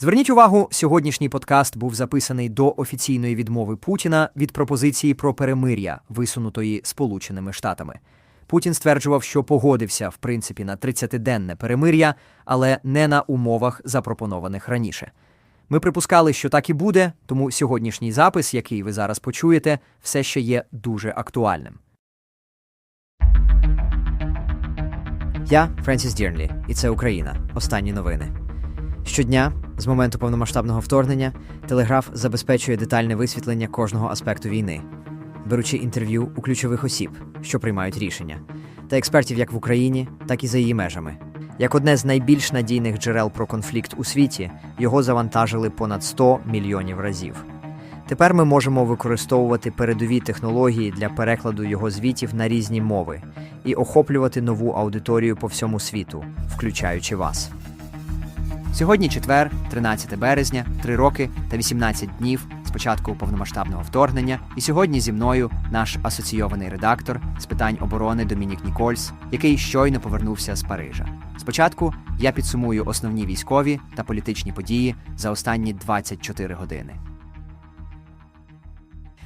Зверніть увагу, сьогоднішній подкаст був записаний до офіційної відмови Путіна від пропозиції про перемир'я, висунутої Сполученими Штатами. Путін стверджував, що погодився в принципі на 30-денне перемир'я, але не на умовах, запропонованих раніше. Ми припускали, що так і буде, тому сьогоднішній запис, який ви зараз почуєте, все ще є дуже актуальним. Я Френсіс Дірнлі, і це Україна. Останні новини. Щодня, з моменту повномасштабного вторгнення, Телеграф забезпечує детальне висвітлення кожного аспекту війни, беручи інтерв'ю у ключових осіб, що приймають рішення, та експертів як в Україні, так і за її межами. Як одне з найбільш надійних джерел про конфлікт у світі, його завантажили понад 100 мільйонів разів. Тепер ми можемо використовувати передові технології для перекладу його звітів на різні мови і охоплювати нову аудиторію по всьому світу, включаючи вас. Сьогодні четвер, 13 березня, 3 роки та 18 днів з початку повномасштабного вторгнення. І сьогодні зі мною наш асоційований редактор з питань оборони Домінік Нікольс, який щойно повернувся з Парижа. Спочатку я підсумую основні військові та політичні події за останні 24 години.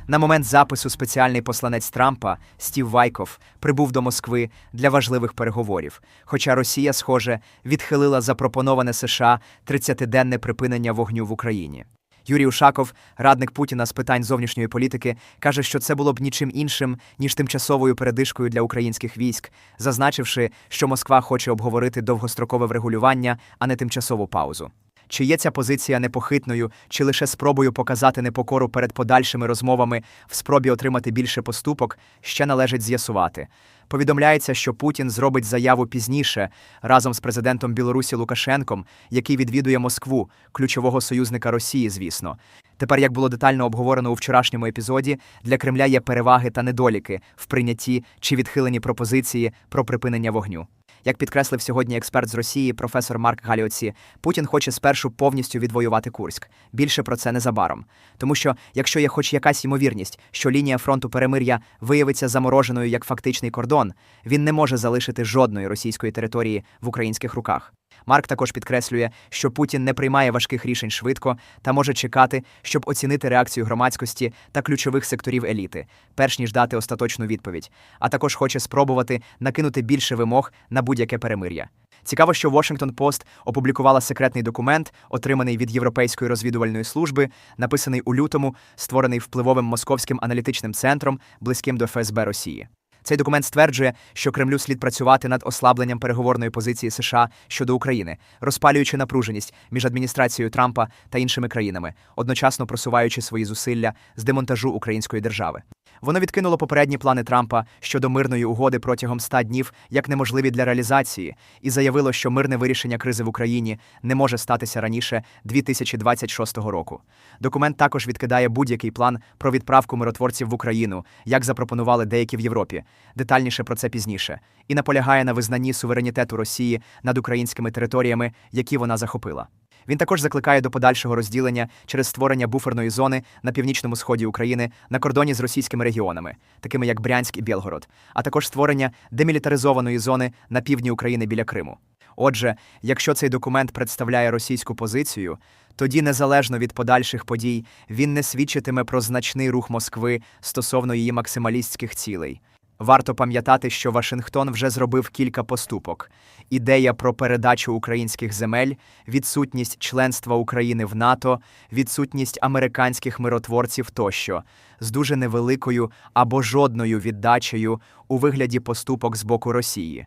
На момент запису спеціальний посланець Трампа Стів Вайков прибув до Москви для важливих переговорів. Хоча Росія, схоже, відхилила запропоноване США 30-денне припинення вогню в Україні. Юрій Ушаков, радник Путіна з питань зовнішньої політики, каже, що це було б нічим іншим ніж тимчасовою передишкою для українських військ, зазначивши, що Москва хоче обговорити довгострокове врегулювання, а не тимчасову паузу. Чи є ця позиція непохитною, чи лише спробою показати непокору перед подальшими розмовами в спробі отримати більше поступок, ще належить з'ясувати. Повідомляється, що Путін зробить заяву пізніше разом з президентом Білорусі Лукашенком, який відвідує Москву, ключового союзника Росії, звісно. Тепер, як було детально обговорено у вчорашньому епізоді, для Кремля є переваги та недоліки в прийнятті чи відхиленні пропозиції про припинення вогню. Як підкреслив сьогодні експерт з Росії, професор Марк Галіоці, Путін хоче спершу повністю відвоювати Курськ. Більше про це незабаром. Тому що, якщо є хоч якась ймовірність, що лінія фронту перемир'я виявиться замороженою як фактичний кордон, він не може залишити жодної російської території в українських руках. Марк також підкреслює, що Путін не приймає важких рішень швидко та може чекати, щоб оцінити реакцію громадськості та ключових секторів еліти, перш ніж дати остаточну відповідь, а також хоче спробувати накинути більше вимог на будь-яке перемир'я. Цікаво, що Washington Post опублікувала секретний документ, отриманий від Європейської розвідувальної служби, написаний у лютому, створений впливовим московським аналітичним центром, близьким до ФСБ Росії. Цей документ стверджує, що Кремлю слід працювати над ослабленням переговорної позиції США щодо України, розпалюючи напруженість між адміністрацією Трампа та іншими країнами, одночасно просуваючи свої зусилля з демонтажу української держави. Воно відкинуло попередні плани Трампа щодо мирної угоди протягом 100 днів як неможливі для реалізації, і заявило, що мирне вирішення кризи в Україні не може статися раніше 2026 року. Документ також відкидає будь-який план про відправку миротворців в Україну, як запропонували деякі в Європі. Детальніше про це пізніше, і наполягає на визнанні суверенітету Росії над українськими територіями, які вона захопила. Він також закликає до подальшого розділення через створення буферної зони на північному сході України на кордоні з російськими регіонами, такими як Брянськ і Білгород, а також створення демілітаризованої зони на півдні України біля Криму. Отже, якщо цей документ представляє російську позицію, тоді незалежно від подальших подій він не свідчитиме про значний рух Москви стосовно її максималістських цілей. Варто пам'ятати, що Вашингтон вже зробив кілька поступок: ідея про передачу українських земель, відсутність членства України в НАТО, відсутність американських миротворців тощо, з дуже невеликою або жодною віддачею у вигляді поступок з боку Росії.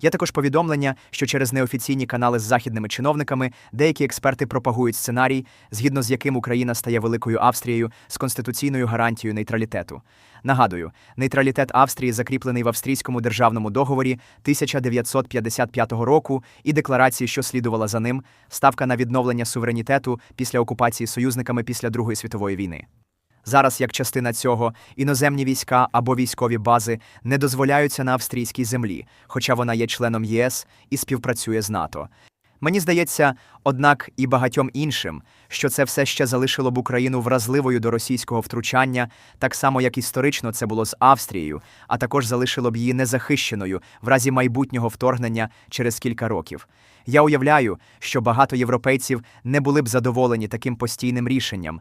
Є також повідомлення, що через неофіційні канали з західними чиновниками деякі експерти пропагують сценарій, згідно з яким Україна стає великою Австрією з конституційною гарантією нейтралітету. Нагадую, нейтралітет Австрії закріплений в австрійському державному договорі 1955 року і декларації, що слідувала за ним, ставка на відновлення суверенітету після окупації союзниками після Другої світової війни. Зараз, як частина цього, іноземні війська або військові бази не дозволяються на австрійській землі, хоча вона є членом ЄС і співпрацює з НАТО. Мені здається, однак і багатьом іншим, що це все ще залишило б Україну вразливою до російського втручання, так само як історично це було з Австрією, а також залишило б її незахищеною в разі майбутнього вторгнення через кілька років. Я уявляю, що багато європейців не були б задоволені таким постійним рішенням.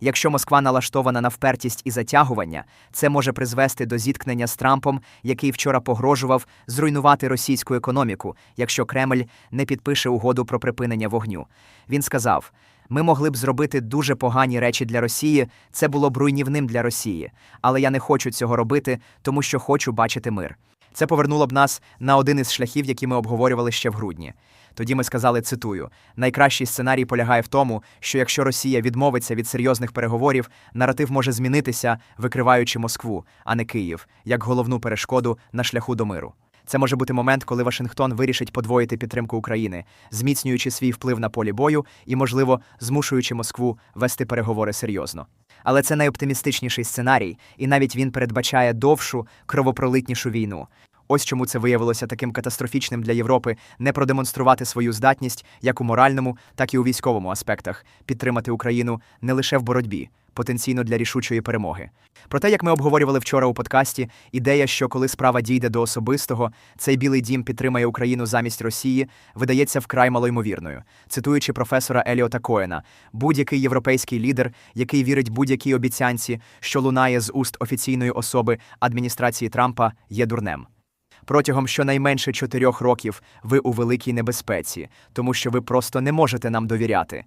Якщо Москва налаштована на впертість і затягування, це може призвести до зіткнення з Трампом, який вчора погрожував зруйнувати російську економіку, якщо Кремль не підпише угоду про припинення вогню. Він сказав: ми могли б зробити дуже погані речі для Росії, це було б руйнівним для Росії, але я не хочу цього робити, тому що хочу бачити мир. Це повернуло б нас на один із шляхів, які ми обговорювали ще в грудні. Тоді ми сказали, цитую: найкращий сценарій полягає в тому, що якщо Росія відмовиться від серйозних переговорів, наратив може змінитися, викриваючи Москву, а не Київ, як головну перешкоду на шляху до миру. Це може бути момент, коли Вашингтон вирішить подвоїти підтримку України, зміцнюючи свій вплив на полі бою і, можливо, змушуючи Москву вести переговори серйозно. Але це найоптимістичніший сценарій, і навіть він передбачає довшу, кровопролитнішу війну. Ось чому це виявилося таким катастрофічним для Європи не продемонструвати свою здатність як у моральному, так і у військовому аспектах, підтримати Україну не лише в боротьбі, потенційно для рішучої перемоги. Проте, як ми обговорювали вчора у подкасті, ідея, що коли справа дійде до особистого, цей білий дім підтримає Україну замість Росії, видається вкрай малоймовірною. Цитуючи професора Еліота Коена, будь-який європейський лідер, який вірить будь-якій обіцянці, що лунає з уст офіційної особи адміністрації Трампа, є дурнем. Протягом щонайменше чотирьох років ви у великій небезпеці, тому що ви просто не можете нам довіряти.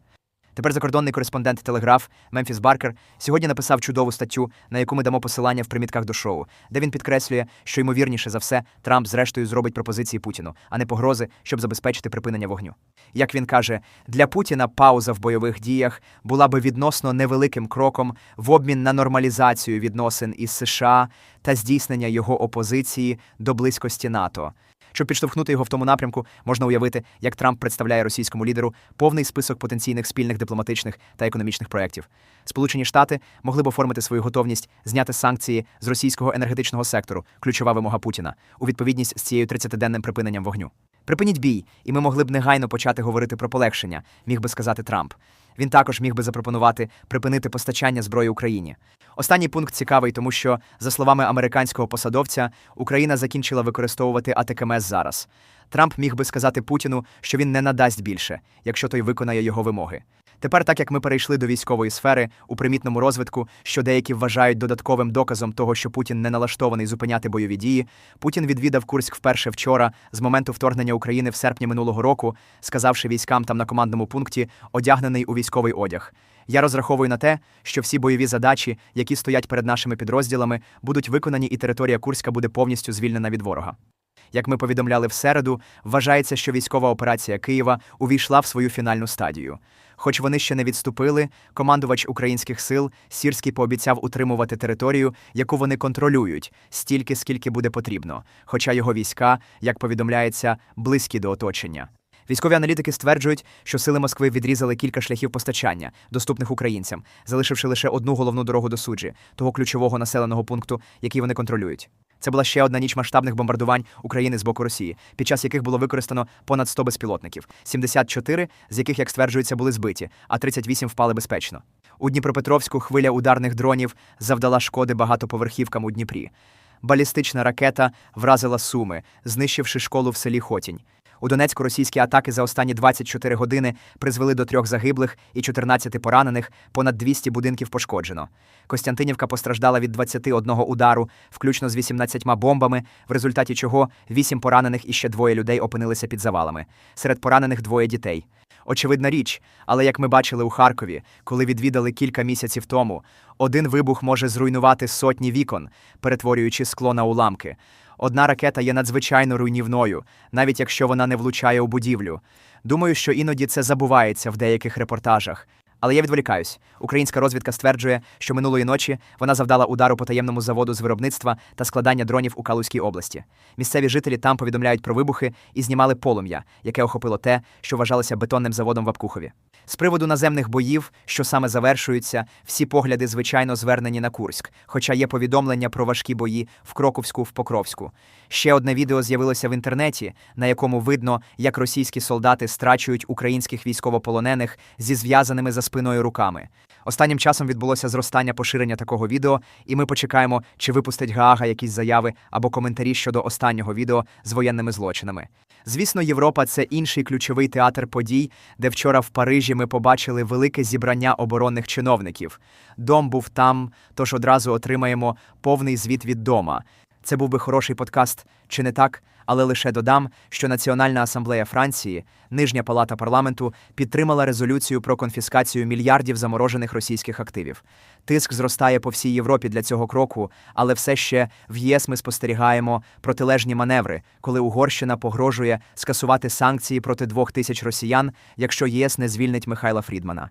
Тепер закордонний кореспондент Телеграф Мемфіс Баркер сьогодні написав чудову статтю, на яку ми дамо посилання в примітках до шоу, де він підкреслює, що ймовірніше за все Трамп зрештою зробить пропозиції Путіну, а не погрози, щоб забезпечити припинення вогню. Як він каже, для Путіна пауза в бойових діях була би відносно невеликим кроком в обмін на нормалізацію відносин із США та здійснення його опозиції до близькості НАТО. Щоб підштовхнути його в тому напрямку, можна уявити, як Трамп представляє російському лідеру повний список потенційних спільних дипломатичних та економічних проєктів. Сполучені Штати могли б оформити свою готовність зняти санкції з російського енергетичного сектору, ключова вимога Путіна, у відповідність з цією 30-денним припиненням вогню. Припиніть бій, і ми могли б негайно почати говорити про полегшення, міг би сказати Трамп. Він також міг би запропонувати припинити постачання зброї Україні. Останній пункт цікавий, тому що, за словами американського посадовця, Україна закінчила використовувати АТКМС зараз. Трамп міг би сказати Путіну, що він не надасть більше, якщо той виконає його вимоги. Тепер, так як ми перейшли до військової сфери у примітному розвитку, що деякі вважають додатковим доказом того, що Путін не налаштований зупиняти бойові дії, Путін відвідав Курськ вперше вчора, з моменту вторгнення України в серпні минулого року, сказавши військам там на командному пункті, одягнений у військовий одяг. Я розраховую на те, що всі бойові задачі, які стоять перед нашими підрозділами, будуть виконані, і територія Курська буде повністю звільнена від ворога. Як ми повідомляли в середу, вважається, що військова операція Києва увійшла в свою фінальну стадію. Хоч вони ще не відступили, командувач українських сил Сірський пообіцяв утримувати територію, яку вони контролюють, стільки, скільки буде потрібно. Хоча його війська, як повідомляється, близькі до оточення. Військові аналітики стверджують, що сили Москви відрізали кілька шляхів постачання, доступних українцям, залишивши лише одну головну дорогу до суджі, того ключового населеного пункту, який вони контролюють. Це була ще одна ніч масштабних бомбардувань України з боку Росії, під час яких було використано понад 100 безпілотників, 74 з яких, як стверджується, були збиті, а 38 впали безпечно. У Дніпропетровську хвиля ударних дронів завдала шкоди багатоповерхівкам у Дніпрі. Балістична ракета вразила суми, знищивши школу в селі Хотінь. У Донецьку російські атаки за останні 24 години призвели до трьох загиблих і 14 поранених, понад 200 будинків пошкоджено. Костянтинівка постраждала від 21 удару, включно з 18 бомбами, в результаті чого 8 поранених і ще двоє людей опинилися під завалами. Серед поранених двоє дітей. Очевидна річ, але як ми бачили у Харкові, коли відвідали кілька місяців тому, один вибух може зруйнувати сотні вікон, перетворюючи скло на уламки. Одна ракета є надзвичайно руйнівною, навіть якщо вона не влучає у будівлю. Думаю, що іноді це забувається в деяких репортажах. Але я відволікаюсь. Українська розвідка стверджує, що минулої ночі вона завдала удару по таємному заводу з виробництва та складання дронів у Калузькій області. Місцеві жителі там повідомляють про вибухи і знімали полум'я, яке охопило те, що вважалося бетонним заводом в Апкухові. З приводу наземних боїв, що саме завершуються, всі погляди звичайно звернені на Курськ, хоча є повідомлення про важкі бої в Кроковську в Покровську. Ще одне відео з'явилося в інтернеті, на якому видно, як російські солдати страчують українських військовополонених зі зв'язаними за спиною руками. Останнім часом відбулося зростання поширення такого відео, і ми почекаємо, чи випустить Гаага якісь заяви або коментарі щодо останнього відео з воєнними злочинами. Звісно, Європа це інший ключовий театр подій, де вчора в Парижі ми побачили велике зібрання оборонних чиновників. Дом був там, тож одразу отримаємо повний звіт від дома. Це був би хороший подкаст, чи не так? Але лише додам, що Національна асамблея Франції, нижня палата парламенту, підтримала резолюцію про конфіскацію мільярдів заморожених російських активів. Тиск зростає по всій Європі для цього кроку, але все ще в ЄС ми спостерігаємо протилежні маневри, коли Угорщина погрожує скасувати санкції проти двох тисяч росіян, якщо ЄС не звільнить Михайла Фрідмана.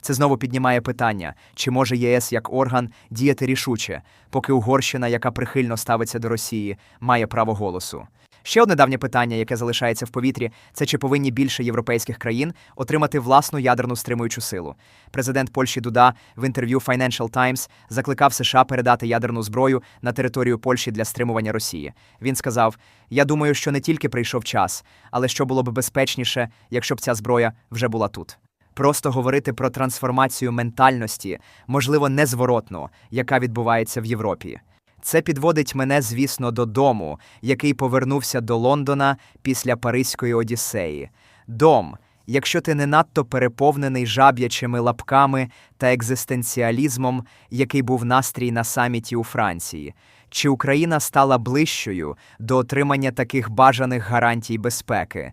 Це знову піднімає питання, чи може ЄС як орган діяти рішуче, поки Угорщина, яка прихильно ставиться до Росії, має право голосу. Ще одне давнє питання, яке залишається в повітрі, це чи повинні більше європейських країн отримати власну ядерну стримуючу силу. Президент Польщі Дуда в інтерв'ю Financial Times закликав США передати ядерну зброю на територію Польщі для стримування Росії. Він сказав: Я думаю, що не тільки прийшов час, але що було б безпечніше, якщо б ця зброя вже була тут. Просто говорити про трансформацію ментальності, можливо, незворотно, яка відбувається в Європі. Це підводить мене, звісно, додому, який повернувся до Лондона після Паризької Одіссеї. Дом, якщо ти не надто переповнений жаб'ячими лапками та екзистенціалізмом, який був настрій на саміті у Франції. Чи Україна стала ближчою до отримання таких бажаних гарантій безпеки?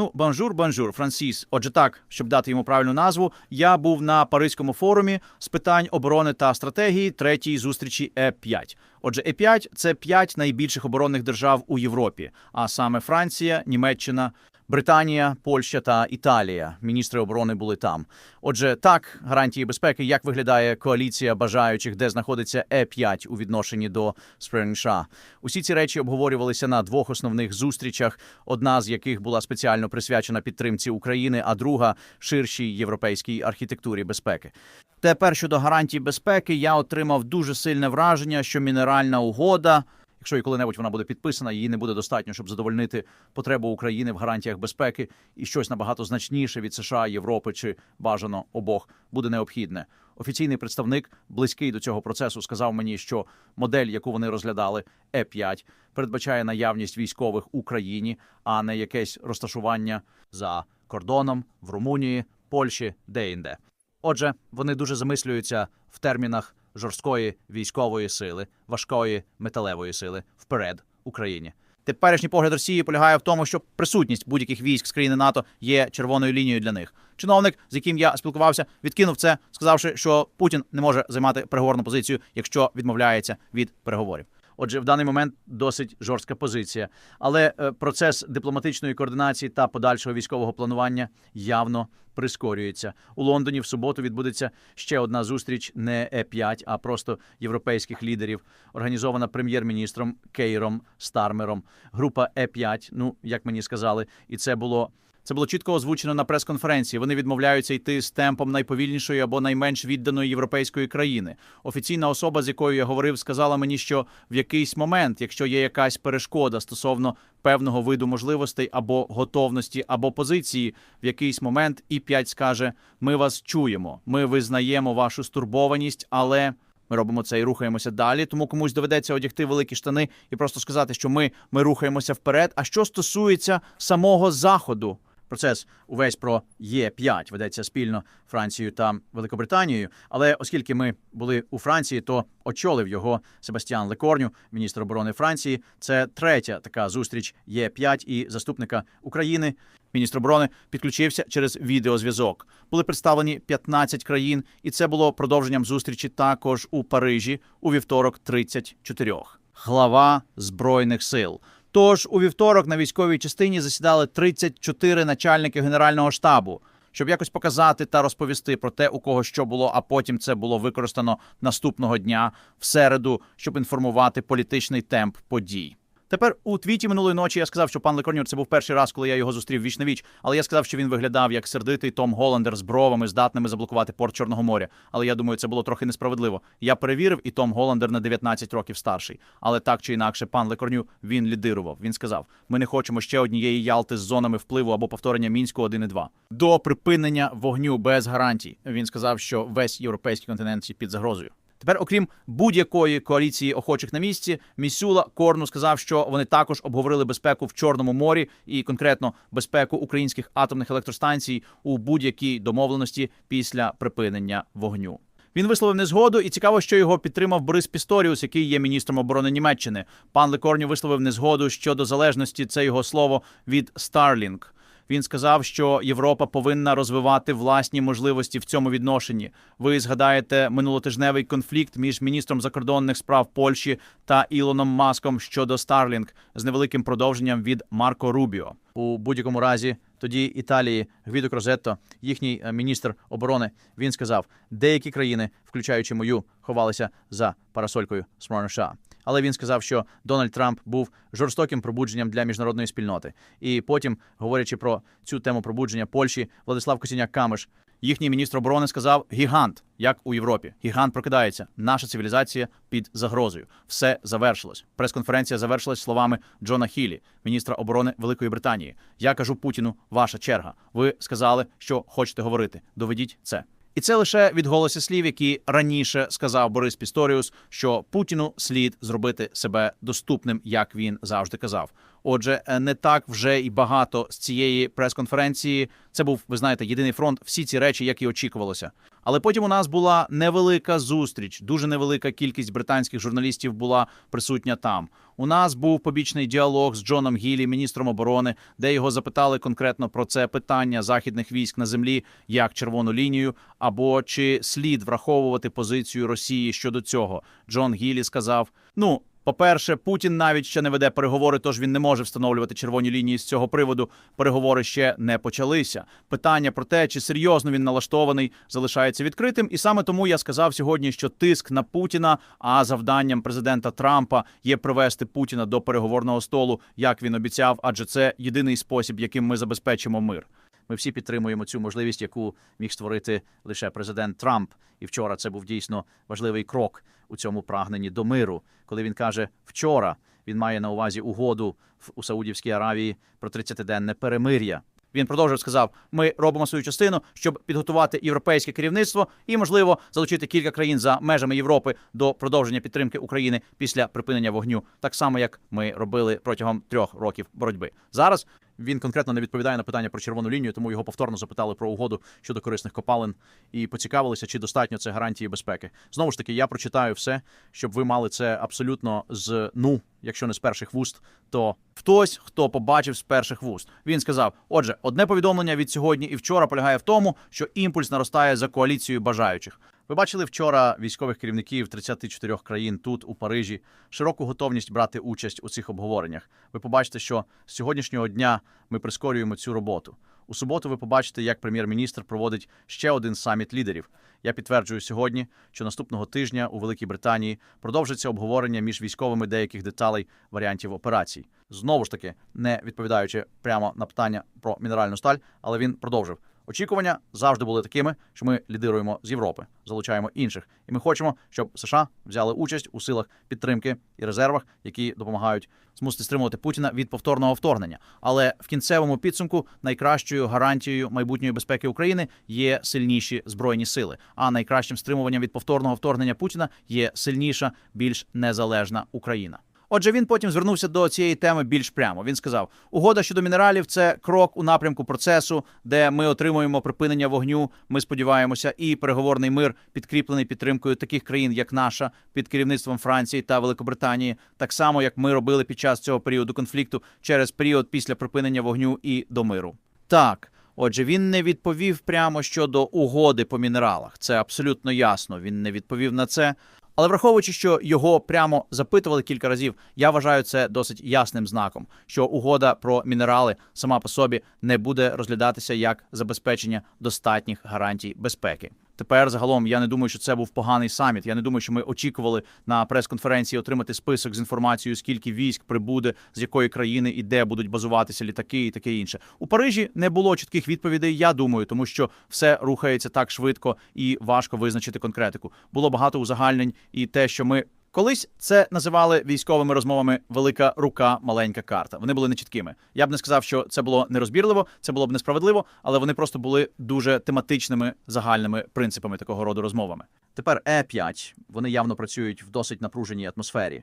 Ну, бонжур, бонжур, Франсіс. Отже, так, щоб дати йому правильну назву, я був на Паризькому форумі з питань оборони та стратегії третій зустрічі Е5. Отже, Е5 – це п'ять найбільших оборонних держав у Європі, а саме Франція, Німеччина, Британія, Польща та Італія. Міністри оборони були там. Отже, так, гарантії безпеки, як виглядає коаліція бажаючих, де знаходиться Е5 у відношенні до США. Усі ці речі обговорювалися на двох основних зустрічах, одна з яких була спеціально присвячена підтримці України, а друга ширшій європейській архітектурі безпеки. Тепер щодо гарантій безпеки, я отримав дуже сильне враження, що мінеральна угода. Якщо і коли-небудь вона буде підписана, її не буде достатньо, щоб задовольнити потребу України в гарантіях безпеки, і щось набагато значніше від США, Європи чи бажано обох буде необхідне. Офіційний представник, близький до цього процесу, сказав мені, що модель, яку вони розглядали, Е5, передбачає наявність військових в Україні, а не якесь розташування за кордоном в Румунії, Польщі, де-інде. Отже, вони дуже замислюються в термінах жорсткої військової сили, важкої металевої сили вперед Україні. Теперішній погляд Росії полягає в тому, що присутність будь-яких військ з країни НАТО є червоною лінією для них. Чиновник, з яким я спілкувався, відкинув це, сказавши, що Путін не може займати переговорну позицію, якщо відмовляється від переговорів. Отже, в даний момент досить жорстка позиція, але е, процес дипломатичної координації та подальшого військового планування явно прискорюється. У Лондоні в суботу відбудеться ще одна зустріч не Е5, а просто європейських лідерів, організована прем'єр-міністром Кейром Стармером. Група Е5, ну як мені сказали, і це було. Це було чітко озвучено на прес-конференції. Вони відмовляються йти з темпом найповільнішої або найменш відданої європейської країни. Офіційна особа, з якою я говорив, сказала мені, що в якийсь момент, якщо є якась перешкода стосовно певного виду можливостей або готовності, або позиції, в якийсь момент і 5 скаже: Ми вас чуємо, ми визнаємо вашу стурбованість, але. Ми робимо це і рухаємося далі. Тому комусь доведеться одягти великі штани і просто сказати, що ми, ми рухаємося вперед. А що стосується самого заходу, процес увесь про Є5 ведеться спільно Францією та Великобританією. Але оскільки ми були у Франції, то очолив його Себастьян Лекорню, міністр оборони Франції. Це третя така зустріч Є5 і заступника України. Міністр оборони підключився через відеозв'язок. Були представлені 15 країн, і це було продовженням зустрічі також у Парижі у вівторок 34. Глава збройних сил. Тож у вівторок на військовій частині засідали 34 начальники генерального штабу, щоб якось показати та розповісти про те, у кого що було, а потім це було використано наступного дня в середу, щоб інформувати політичний темп подій. Тепер у твіті минулої ночі я сказав, що пан Лекорнюр це був перший раз, коли я його зустрів віч на віч. Але я сказав, що він виглядав як сердитий Том Голландер з бровами, здатними заблокувати порт Чорного моря. Але я думаю, це було трохи несправедливо. Я перевірив, і Том Голландер на 19 років старший. Але так чи інакше, пан Лекорню він лідирував. Він сказав: ми не хочемо ще однієї ялти з зонами впливу або повторення мінську 1 і 2. до припинення вогню без гарантій. Він сказав, що весь європейський континент під загрозою. Тепер, окрім будь-якої коаліції охочих на місці, Місюла Корну сказав, що вони також обговорили безпеку в Чорному морі і конкретно безпеку українських атомних електростанцій у будь-якій домовленості після припинення вогню. Він висловив незгоду, і цікаво, що його підтримав Борис Пісторіус, який є міністром оборони Німеччини. Пан Лекорню висловив незгоду щодо залежності це його слово від Starlink. Він сказав, що Європа повинна розвивати власні можливості в цьому відношенні. Ви згадаєте минулотижневий конфлікт між міністром закордонних справ Польщі та Ілоном Маском щодо Starlink з невеликим продовженням від Марко Рубіо. У будь-якому разі тоді Італії Гвідо Крозетто, їхній е, міністр оборони, він сказав, деякі країни, включаючи мою, ховалися за парасолькою США. Але він сказав, що Дональд Трамп був жорстоким пробудженням для міжнародної спільноти. І потім, говорячи про цю тему пробудження Польщі, Владислав Косіняк Камиш, їхній міністр оборони, сказав: гігант, як у Європі. Гігант прокидається. Наша цивілізація під загрозою. Все завершилось. Прес-конференція завершилась словами Джона Хілі, міністра оборони Великої Британії. Я кажу Путіну, ваша черга. Ви сказали, що хочете говорити. Доведіть це. І це лише від голосу слів, які раніше сказав Борис Пісторіус, що Путіну слід зробити себе доступним, як він завжди казав. Отже, е, не так вже і багато з цієї прес-конференції. Це був, ви знаєте, єдиний фронт. Всі ці речі, як і очікувалося. Але потім у нас була невелика зустріч. Дуже невелика кількість британських журналістів була присутня там. У нас був побічний діалог з Джоном Гілі, міністром оборони, де його запитали конкретно про це питання західних військ на землі як червону лінію, або чи слід враховувати позицію Росії щодо цього. Джон Гілі сказав: ну. По-перше, Путін навіть ще не веде переговори, тож він не може встановлювати червоні лінії з цього приводу. Переговори ще не почалися. Питання про те, чи серйозно він налаштований, залишається відкритим. І саме тому я сказав сьогодні, що тиск на Путіна, а завданням президента Трампа є привести Путіна до переговорного столу, як він обіцяв, адже це єдиний спосіб, яким ми забезпечимо мир. Ми всі підтримуємо цю можливість, яку міг створити лише президент Трамп. І вчора це був дійсно важливий крок у цьому прагненні до миру. Коли він каже вчора, він має на увазі угоду в- у Саудівській Аравії про 30-денне перемир'я. Він продовжив сказав: ми робимо свою частину, щоб підготувати європейське керівництво і, можливо, залучити кілька країн за межами Європи до продовження підтримки України після припинення вогню, так само як ми робили протягом трьох років боротьби. Зараз він конкретно не відповідає на питання про червону лінію, тому його повторно запитали про угоду щодо корисних копалин і поцікавилися, чи достатньо це гарантії безпеки. Знову ж таки, я прочитаю все, щоб ви мали це абсолютно з ну, якщо не з перших вуст, то хтось, хто побачив з перших вуст. Він сказав: Отже, одне повідомлення від сьогодні і вчора полягає в тому, що імпульс наростає за коаліцією бажаючих. Ви бачили вчора військових керівників 34 країн тут, у Парижі, широку готовність брати участь у цих обговореннях. Ви побачите, що з сьогоднішнього дня ми прискорюємо цю роботу. У суботу ви побачите, як прем'єр-міністр проводить ще один саміт лідерів. Я підтверджую сьогодні, що наступного тижня у Великій Британії продовжиться обговорення між військовими деяких деталей варіантів операцій. Знову ж таки, не відповідаючи прямо на питання про мінеральну сталь, але він продовжив. Очікування завжди були такими, що ми лідируємо з Європи, залучаємо інших, і ми хочемо, щоб США взяли участь у силах підтримки і резервах, які допомагають змусити стримувати Путіна від повторного вторгнення. Але в кінцевому підсумку найкращою гарантією майбутньої безпеки України є сильніші збройні сили. А найкращим стримуванням від повторного вторгнення Путіна є сильніша, більш незалежна Україна. Отже, він потім звернувся до цієї теми більш прямо. Він сказав: угода щодо мінералів це крок у напрямку процесу, де ми отримуємо припинення вогню. Ми сподіваємося, і переговорний мир підкріплений підтримкою таких країн, як наша, під керівництвом Франції та Великобританії, так само як ми робили під час цього періоду конфлікту через період після припинення вогню і до миру. Так. Отже, він не відповів прямо щодо угоди по мінералах. Це абсолютно ясно. Він не відповів на це. Але враховуючи, що його прямо запитували кілька разів, я вважаю це досить ясним знаком, що угода про мінерали сама по собі не буде розглядатися як забезпечення достатніх гарантій безпеки. Тепер загалом я не думаю, що це був поганий саміт. Я не думаю, що ми очікували на прес-конференції отримати список з інформацією, скільки військ прибуде, з якої країни і де будуть базуватися літаки, і таке інше. У Парижі не було чітких відповідей. Я думаю, тому що все рухається так швидко і важко визначити конкретику. Було багато узагальнень, і те, що ми. Колись це називали військовими розмовами велика рука, маленька карта. Вони були нечіткими. Я б не сказав, що це було нерозбірливо, це було б несправедливо, але вони просто були дуже тематичними загальними принципами такого роду розмовами. Тепер Е5, вони явно працюють в досить напруженій атмосфері.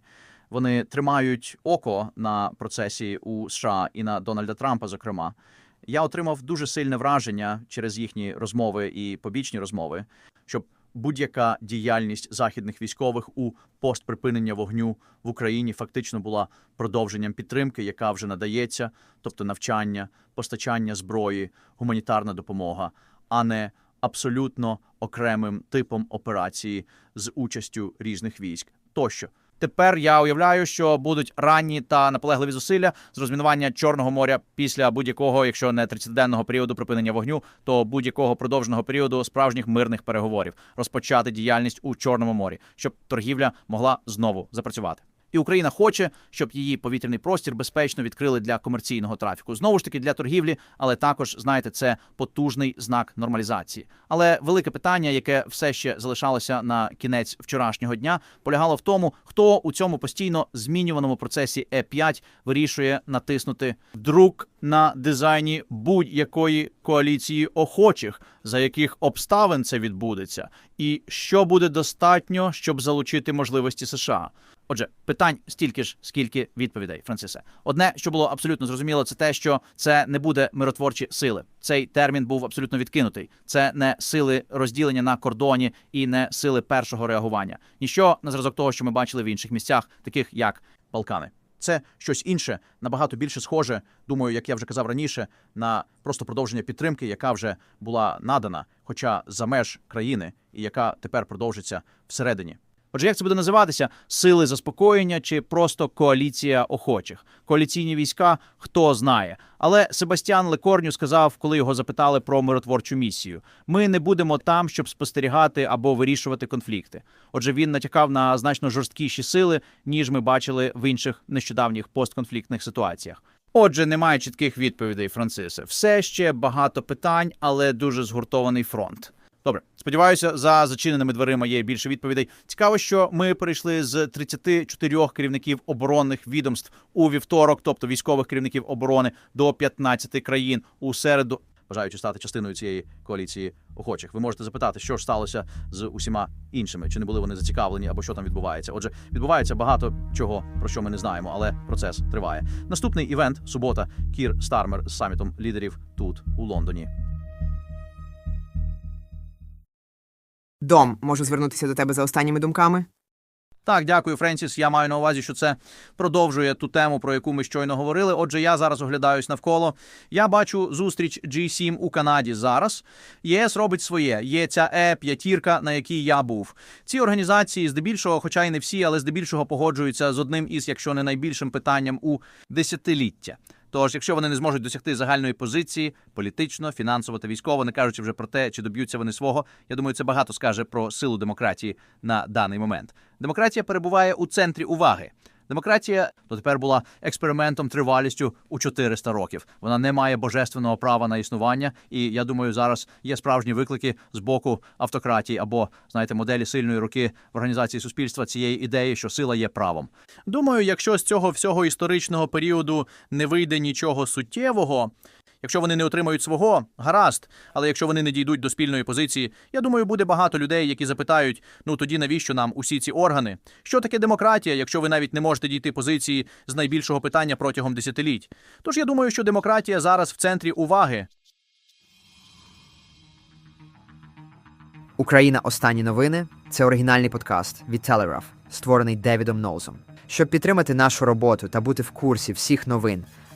Вони тримають око на процесі у США і на Дональда Трампа, зокрема. Я отримав дуже сильне враження через їхні розмови і побічні розмови, щоб будь-яка діяльність західних військових у постприпинення вогню в Україні фактично була продовженням підтримки, яка вже надається, тобто навчання, постачання зброї, гуманітарна допомога, а не абсолютно окремим типом операції з участю різних військ тощо. Тепер я уявляю, що будуть ранні та наполегливі зусилля з розмінування Чорного моря після будь-якого, якщо не 30-денного періоду припинення вогню, то будь-якого продовженого періоду справжніх мирних переговорів розпочати діяльність у Чорному морі, щоб торгівля могла знову запрацювати. І Україна хоче, щоб її повітряний простір безпечно відкрили для комерційного трафіку. Знову ж таки для торгівлі, але також знаєте, це потужний знак нормалізації. Але велике питання, яке все ще залишалося на кінець вчорашнього дня, полягало в тому, хто у цьому постійно змінюваному процесі Е5 вирішує натиснути друк на дизайні будь-якої коаліції охочих, за яких обставин це відбудеться, і що буде достатньо, щоб залучити можливості США. Отже, питань стільки ж, скільки відповідей, Францисе. Одне, що було абсолютно зрозуміло, це те, що це не буде миротворчі сили. Цей термін був абсолютно відкинутий. Це не сили розділення на кордоні і не сили першого реагування. Ніщо на зразок того, що ми бачили в інших місцях, таких як Балкани. Це щось інше, набагато більше схоже, думаю, як я вже казав раніше, на просто продовження підтримки, яка вже була надана, хоча за меж країни, і яка тепер продовжиться всередині. Отже, як це буде називатися? Сили заспокоєння чи просто коаліція охочих? Коаліційні війська хто знає. Але Себастьян Лекорню сказав, коли його запитали про миротворчу місію: ми не будемо там, щоб спостерігати або вирішувати конфлікти. Отже, він натякав на значно жорсткіші сили, ніж ми бачили в інших нещодавніх постконфліктних ситуаціях. Отже, немає чітких відповідей, Францисе. Все ще багато питань, але дуже згуртований фронт. Добре, сподіваюся, за зачиненими дверима є більше відповідей. Цікаво, що ми перейшли з 34 керівників оборонних відомств у вівторок, тобто військових керівників оборони, до 15 країн у середу. Бажаючи стати частиною цієї коаліції охочих, ви можете запитати, що ж сталося з усіма іншими, чи не були вони зацікавлені, або що там відбувається. Отже, відбувається багато чого, про що ми не знаємо, але процес триває. Наступний івент субота. Кір Стармер з самітом лідерів тут у Лондоні. Дом, можу звернутися до тебе за останніми думками? Так, дякую, Френсіс. Я маю на увазі, що це продовжує ту тему, про яку ми щойно говорили. Отже, я зараз оглядаюсь навколо. Я бачу зустріч G7 у Канаді зараз. ЄС робить своє. Є ця е п'ятірка, на якій я був. Ці організації, здебільшого, хоча й не всі, але здебільшого погоджуються з одним із, якщо не найбільшим питанням у десятиліття. Тож, якщо вони не зможуть досягти загальної позиції політично, фінансово та військово, не кажучи вже про те, чи доб'ються вони свого, я думаю, це багато скаже про силу демократії на даний момент. Демократія перебуває у центрі уваги. Демократія дотепер була експериментом тривалістю у 400 років. Вона не має божественного права на існування, і я думаю, зараз є справжні виклики з боку автократії або знаєте, моделі сильної руки в організації суспільства цієї ідеї, що сила є правом. Думаю, якщо з цього всього історичного періоду не вийде нічого суттєвого. Якщо вони не отримають свого, гаразд. Але якщо вони не дійдуть до спільної позиції, я думаю, буде багато людей, які запитають: ну тоді навіщо нам усі ці органи? Що таке демократія, якщо ви навіть не можете дійти позиції з найбільшого питання протягом десятиліть? Тож я думаю, що демократія зараз в центрі уваги. Україна. Останні новини це оригінальний подкаст від Telegraph, створений Девідом Ноузом. Щоб підтримати нашу роботу та бути в курсі всіх новин,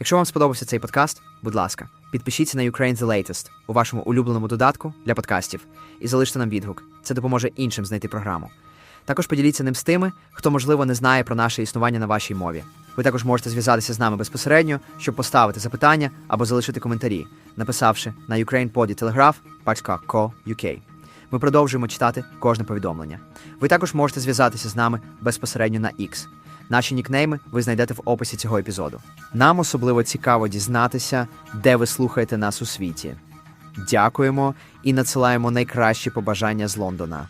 Якщо вам сподобався цей подкаст, будь ласка, підпишіться на Ukraine The Latest у вашому улюбленому додатку для подкастів і залиште нам відгук. Це допоможе іншим знайти програму. Також поділіться ним з тими, хто, можливо, не знає про наше існування на вашій мові. Ви також можете зв'язатися з нами безпосередньо, щоб поставити запитання або залишити коментарі, написавши на ukrainepodtelegraph.co.uk. Ми продовжуємо читати кожне повідомлення. Ви також можете зв'язатися з нами безпосередньо на X. Наші нікнейми ви знайдете в описі цього епізоду. Нам особливо цікаво дізнатися, де ви слухаєте нас у світі. Дякуємо і надсилаємо найкращі побажання з Лондона.